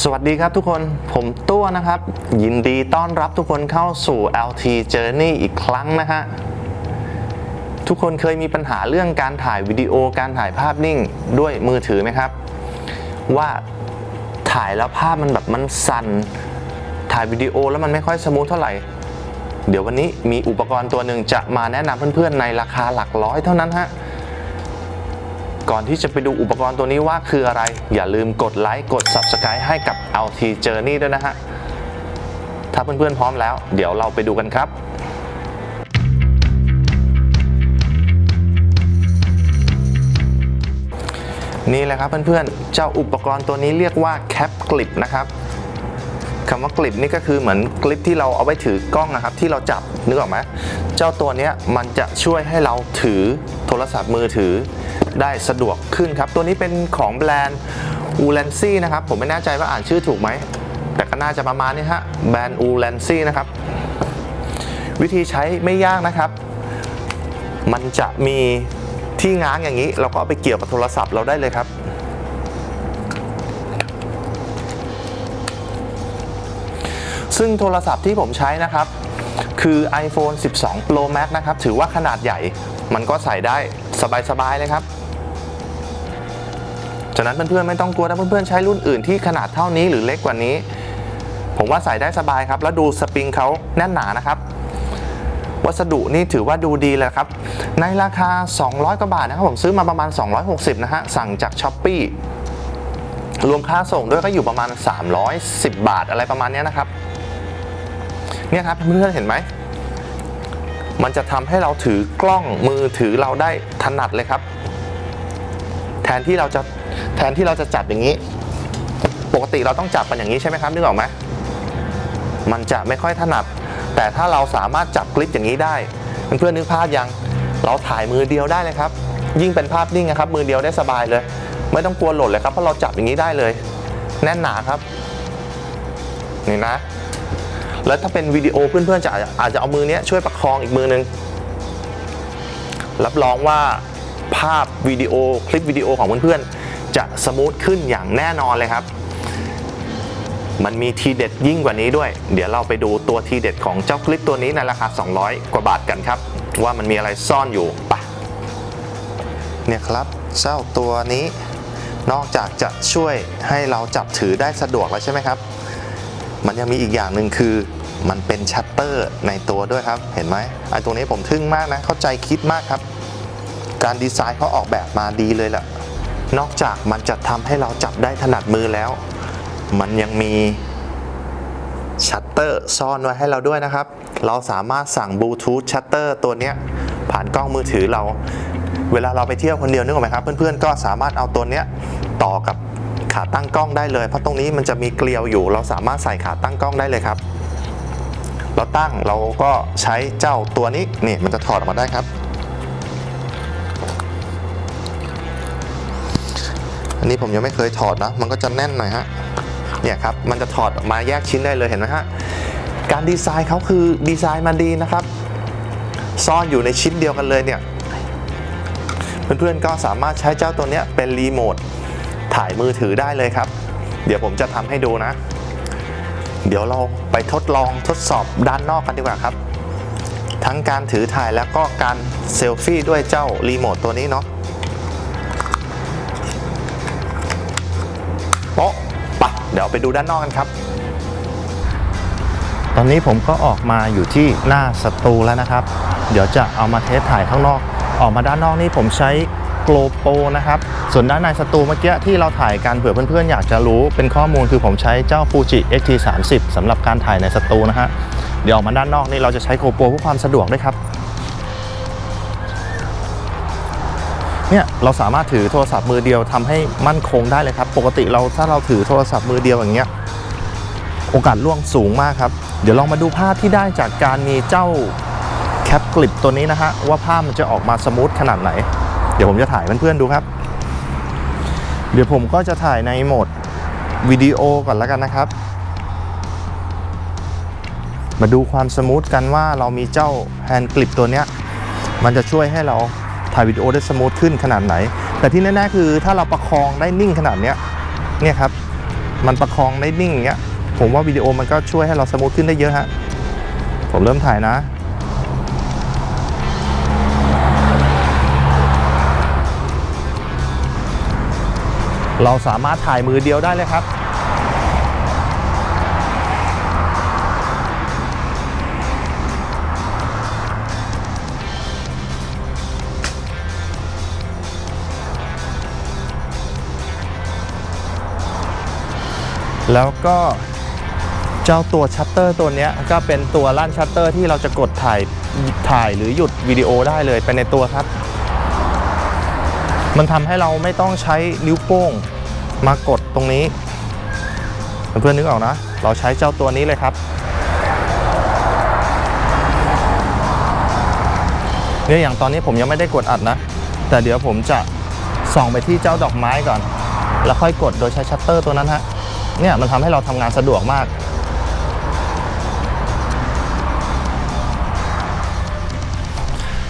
สวัสดีครับทุกคนผมตัวนะครับ ยินดีต้อนรับทุกคนเข้าสู่ LT Journey อีกครั้งนะฮะทุกคนเคยมีปัญหาเรื่องการถ่ายวิดีโอการถ่ายภาพนิ่งด้วยมือถือไหมครับ ว่าถ่ายแล้วภาพมันแบบมันสั่นถ่ายวิดีโอแล้วมันไม่ค่อยสมูทเท่าไหร่ เดี๋ยววันนี้มีอุปกรณ์ตัวหนึ่งจะมาแนะนำเพื่อนๆในราคาหลักร้อยเท่านั้นฮะ ก่อนที่จะไปดูอุปกรณ์ตัวนี้ว่าคืออะไร อย่าลืมกดไลค์กด Subscribe ให้กับ LT Journey ด้วยนะฮะ ถ้าเพื่อนๆพร้อมแล้ว เดี๋ยวเราไปดูกันครับนี่แหละครับเพื่อนๆ เจ้าอุปกรณ์ตัวนี้เรียกว่าแคปกลิปนะครับ คำว่ากลิปนี่ก็คือเหมือนกลิปที่เราเอาไว้ถือกล้องนะครับที่เราจับนึกออกไหมเจ้าตัวนี้มันจะช่วยให้เราถือโทรศัพท์มือถือได้สะดวกขึ้นครับ ตัวนี้เป็นของแบรนด์อูแลนซี่นะครับ ผมไม่แน่ใจว่าอ่านชื่อถูกไหม แต่ก็น่าจะประมาณนี้ฮะแบรนด์อูแลนซี่นะครับ วิธีใช้ไม่ยากนะครับ มันจะมีที่ง้างอย่างนี้ เราก็เอาไปเกี่ยวกับโทรศัพท์เราได้เลยครับ ซึ่งโทรศัพท์ที่ผมใช้นะครับ คือ iPhone 12 Pro Max นะครับ ถือว่าขนาดใหญ่ มันก็ใส่ได้สบายๆเลยครับฉะนั้นเพื่อนๆไม่ต้องกลัวถ้าเพื่อนๆใช้รุ่นอื่นที่ขนาดเท่านี้หรือเล็กกว่านี้ ผมว่าใส่ได้สบายครับ แล้วดูสปริงเขาแน่นหนานะครับ วัสดุนี่ถือว่าดูดีเลยครับ ในราคา 200 กว่าบาทนะครับ ผมซื้อมาประมาณ 260 นะฮะ สั่งจาก s h อ p e e รวมค่าส่งด้วยก็อยู่ประมาณ 310 บาทอะไรประมาณนี้นะครับ เนี่ยครับเพื่อนๆเห็นไหม มันจะทำให้เราถือกล้องมือถือเราได้ถนัดเลยครับ แทนที่เราจะแทนที่เราจะจับอย่างนี้ ปกติเราต้องจับมันอย่างนี้ใช่ไหมครับนึกออกไหมมันจะไม่ค่อยถนัด แต่ถ้าเราสามารถจับคลิปอย่างนี้ได้เพื่อนๆนึกภาพยังเราถ่ายมือเดียวได้เลยครับ ยิ่งเป็นภาพนิ่งนะครับ มือเดียวได้สบายเลย ไม่ต้องกลัวหล่นเลยครับเพราะเราจับอย่างนี้ได้เลย แน่นหนาครับ นี่นะ แล้วถ้าเป็นวิดีโอเพื่อนๆจะอาจจะเอามือเนี้ยช่วยประคองอีกมือนึง รับรองว่าภาพวิดีโอคลิปวิดีโอของเพื่อนๆจะสมูทขึ้นอย่างแน่นอนเลยครับ มันมีทีเด็ดยิ่งกว่านี้ด้วย เดี๋ยวเราไปดูตัวทีเด็ดของเจ้าคลิปตัวนี้ในราคา 200 กว่าบาทกันครับ ว่ามันมีอะไรซ่อนอยู่ปะเนี่ยครับเจ้าตัวนี้นอกจากจะช่วยให้เราจับถือได้สะดวกแล้วใช่ไหมครับ มันยังมีอีกอย่างหนึ่งคือมันเป็นชัตเตอร์ในตัวด้วยครับ เห็นไหมไอ้ตัวนี้ผมทึ่งมากนะ เข้าใจคิดมากครับ การดีไซน์เขาออกแบบมาดีเลยแหละนอกจากมันจะทำให้เราจับได้ถนัดมือแล้ว มันยังมีชัตเตอร์ซ่อนไว้ให้เราด้วยนะครับ เราสามารถสั่งบลูทูธชัตเตอร์ตัวนี้ผ่านกล้องมือถือเรา เวลาเราไปเที่ยวคนเดียวนึกออกไหมครับ เพื่อนๆก็สามารถเอาตัวนี้ต่อกับ ขาตั้งกล้องได้เลย เพราะตรงนี้มันจะมีเกลียวอยู่ เราสามารถใส่ขาตั้งกล้องได้เลยครับ เราตั้งเราก็ใช้เจ้าตัวนี้นี่มันจะถอดออกมาได้ครับ อันนี้ผมยังไม่เคยถอดนะ มันก็จะแน่นหน่อยฮะเนี่ยครับมันจะถอดออกมาแยกชิ้นได้เลยเห็นไหมฮะการดีไซน์เขาคือดีไซน์มาดีนะครับ ซ่อนอยู่ในชิ้นเดียวกันเลยเนี่ยเพื่อนๆก็สามารถใช้เจ้าตัวนี้เป็นรีโมท ถ่ายมือถือได้เลยครับ เดี๋ยวผมจะทำให้ดูนะ เดี๋ยวเราไปทดลองทดสอบด้านนอกกันดีกว่าครับ ทั้งการถือถ่ายแล้วก็การเซลฟี่ด้วยเจ้ารีโมทตัวนี้เนาะโป๊ะปะเดี๋ยวไปดูด้านนอกกันครับ ตอนนี้ผมก็ออกมาอยู่ที่หน้าสตูแล้วนะครับ เดี๋ยวจะเอามาเทสถ่ายข้างนอก ออกมาด้านนอกนี่ผมใช้ โกลโปนะครับ ส่วนด้านในสตูเมื่อกี้ที่เราถ่ายกันเผื่อเพื่อนๆ อยากจะรู้เป็นข้อมูลคือผมใช้เจ้า Fuji X-T30 สำหรับการถ่ายในสตูนะฮะ เดี๋ยวออกมาด้านนอกนี่เราจะใช้โกลโปเพื่อความสะดวกด้วยครับ เนี่ยเราสามารถถือโทรศัพท์มือเดียวทำให้มั่นคงได้เลยครับ ปกติเราถ้าเราถือโทรศัพท์มือเดียวอย่างเงี้ยโอกาสล่วงสูงมากครับ เดี๋ยวลองมาดูภาพที่ได้จากการมีเจ้าแคปกลิปตัวนี้นะฮะว่าภาพมันจะออกมาสมูทขนาดไหน ดี๋ยวผมจะถ่ายเพื่อนๆดูครับ เดี๋ยวผมก็จะถ่ายในโหมดวิดีโอก่อนแล้วกันนะครับ มาดูความสมูทกันว่าเรามีเจ้าแฮนด์กลิปตัวเนี้ย มันจะช่วยให้เราถ่ายวิดีโอได้สมูทขึ้นขนาดไหน แต่ที่แน่ๆคือถ้าเราประคองได้นิ่งขนาดเนี้ยเนี่ยครับ มันประคองได้นิ่งอย่างเงี้ย ผมว่าวิดีโอมันก็ช่วยให้เราสมูทขึ้นได้เยอะฮะ ผมเริ่มถ่ายนะ เราสามารถถ่ายมือเดียวได้เลยครับแล้วก็เจ้าตัวชัตเตอร์ตัวนี้ก็เป็นตัวลั่นชัตเตอร์ที่เราจะกดถ่ายถ่ายหรือหยุดวิดีโอได้เลยไปในตัวครับ มันทำให้เราไม่ต้องใช้นิ้วโป้งมากดตรงนี้ เพื่อนๆนึกออกนะ เราใช้เจ้าตัวนี้เลยครับเนี่ยอย่างตอนนี้ผมยังไม่ได้กดอัดนะ แต่เดี๋ยวผมจะส่องไปที่เจ้าดอกไม้ก่อน แล้วค่อยกดโดยใช้ชัตเตอร์ตัวนั้นฮะเนี่ยมันทำให้เราทำงานสะดวกมาก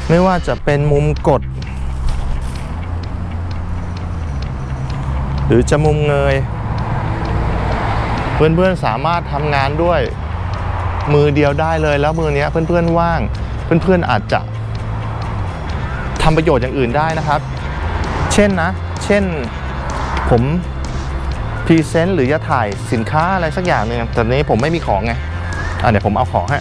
ไม่ว่าจะเป็นมุมกด หรือจะมุมเงย เพื่อนๆสามารถทำงานด้วย มือเดียวได้เลยแล้วมือเนี้ยเพื่อนๆว่าง เพื่อนๆอาจจะทำประโยชน์อย่างอื่นได้นะครับ เช่นนะ เช่นผมพรีเซนต์หรือจะถ่ายสินค้าอะไรสักอย่างหนึ่งแต่นี้ผมไม่มีของไงอะเดี๋ยวผมเอาของให้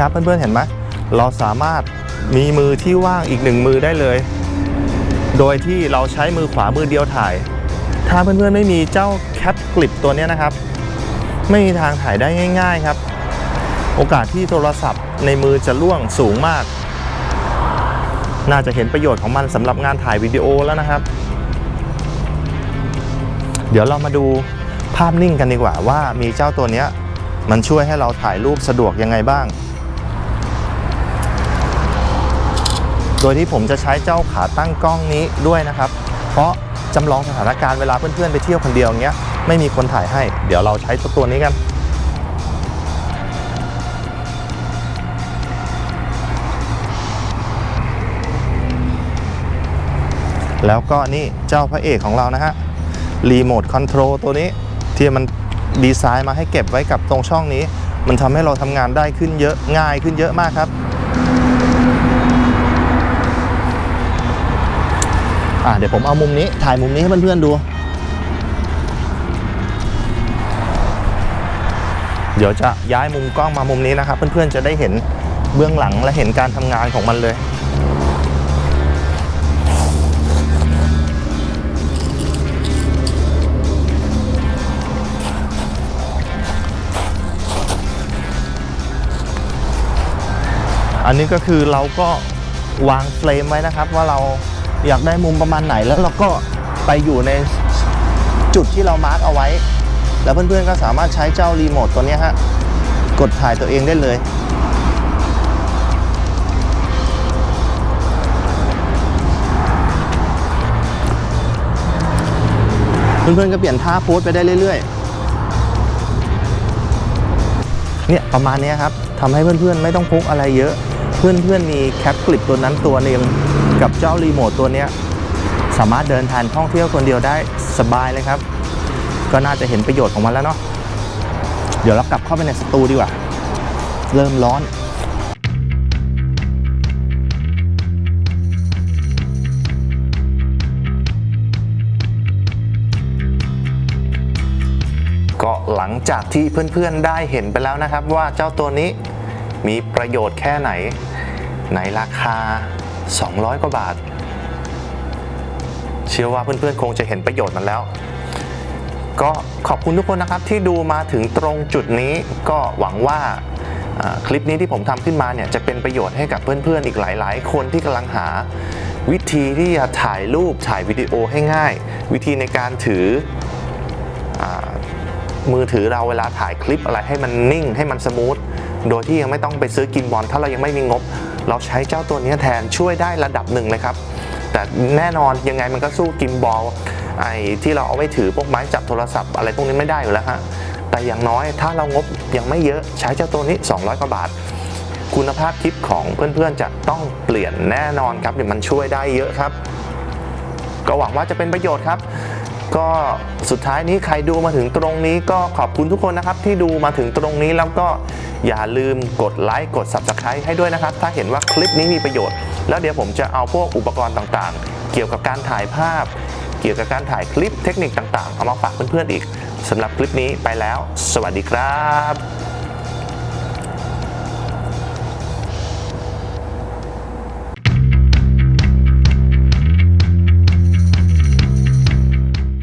ครับเพื่อนๆเห็นไหมเราสามารถมีมือที่ว่างอีกหนึ่งมือได้เลย โดยที่เราใช้มือขวามือเดียวถ่าย ถ้าเพื่อนๆไม่มีเจ้าแคปกลิปตัวนี้นะครับ ไม่มีทางถ่ายได้ง่าย ๆครับ โอกาสที่โทรศัพท์ในมือจะล่วงสูงมาก น่าจะเห็นประโยชน์ของมันสำหรับงานถ่ายวิดีโอแล้วนะครับ เดี๋ยวเรามาดูภาพนิ่งกันดีกว่าว่ามีเจ้าตัวนี้มันช่วยให้เราถ่ายรูปสะดวกยังไงบ้าง โดยที่ผมจะใช้เจ้าขาตั้งกล้องนี้ด้วยนะครับ เพราะจำลองสถานการณ์เวลาเพื่อนๆ ไปเที่ยวคนเดียวเงี้ยไม่มีคนถ่ายให้ เดี๋ยวเราใช้ตัวตัวนี้กัน แล้วก็นี่เจ้าพระเอกของเรานะฮะรีโมทคอนโทรลตัวนี้ที่มันดีไซน์มาให้เก็บไว้กับตรงช่องนี้ มันทำให้เราทำงานได้ขึ้นเยอะง่ายขึ้นเยอะมากครับ อะเดี๋ยวผมเอามุมนี้ถ่ายมุมนี้ให้เพื่อนๆดู เดี๋ยวจะย้ายมุมกล้องมามุมนี้นะครับ เพื่อนๆจะได้เห็นเบื้องหลังและเห็นการทำงานของมันเลยอันนี้ก็คือเราก็วางเฟรมไว้นะครับว่าเรา อยากได้มุมประมาณไหนแล้วเราก็ไปอยู่ในจุดที่เรามาร์กเอาไว้ แล้วเพื่อนๆก็สามารถใช้เจ้ารีโมทตัวนี้ฮะกดถ่ายตัวเองได้เลย เพื่อนๆก็เปลี่ยนท่าโพสไปได้เรื่อยๆ เนี่ยประมาณนี้ครับทำให้เพื่อนๆไม่ต้องพกอะไรเยอะ เพื่อนๆมีแคปกลิปตัวนั้นตัวหนึง กับเจ้ารีโมทตัวนี้สามารถเดินทางท่องเที่ยวคนเดียวได้สบายเลยครับ ก็น่าจะเห็นประโยชน์ของมันแล้วเนาะเดี๋ยวเรากลับเข้าไปในสตูดีกว่า เริ่มร้อนก็หลังจากที่เพื่อนๆได้เห็นไปแล้วนะครับ ว่าเจ้าตัวนี้มีประโยชน์แค่ไหน ในราคา 200 กว่าบาท เชื่อว่าเพื่อนๆ คงจะเห็นประโยชน์มันแล้ว ก็ขอบคุณทุกคนนะครับที่ดูมาถึงตรงจุดนี้ก็หวังว่าคลิปนี้ที่ผมทำขึ้นมาเนี่ยจะเป็นประโยชน์ให้กับเพื่อนๆ อีกหลาย ๆ คนที่กำลังหาวิธีที่จะถ่ายรูปถ่ายวิดีโอให้ง่าย วิธีในการถืออมือถือเราเวลาถ่ายคลิปอะไรให้มันนิ่งให้มันสมูทโดยที่ยังไม่ต้องไปซื้อกิมบอลถ้าเรายังไม่มีงบ เราใช้เจ้าตัวนี้แทนช่วยได้ระดับหนึ่งเลยครับ แต่แน่นอนยังไงมันก็สู้กิมบอลไอ้ที่เราเอาไว้ถือพวกไม้จับโทรศัพท์อะไรพวกนี้ไม่ได้อยู่แล้วฮะแต่อย่างน้อยถ้าเรางบยังไม่เยอะใช้เจ้าตัวนี้ 200 กว่าบาท คุณภาพคลิปของเพื่อนๆจะต้องเปลี่ยนแน่นอนครับเดี๋ยวมันช่วยได้เยอะครับ ก็หวังว่าจะเป็นประโยชน์ครับก็สุดท้ายนี้ใครดูมาถึงตรงนี้ก็ขอบคุณทุกคนนะครับที่ดูมาถึงตรงนี้แล้วก็ อย่าลืมกดไลค์กด Subscribe ให้ด้วยนะครับ ถ้าเห็นว่าคลิปนี้มีประโยชน์ แล้วเดี๋ยวผมจะเอาพวกอุปกรณ์ต่างๆ เกี่ยวกับการถ่ายภาพ เกี่ยวกับการถ่ายคลิปเทคนิคต่างๆ เอามาฝากเพื่อนๆอีกสำหรับคลิปนี้ไปแล้ว สวัสดีครับ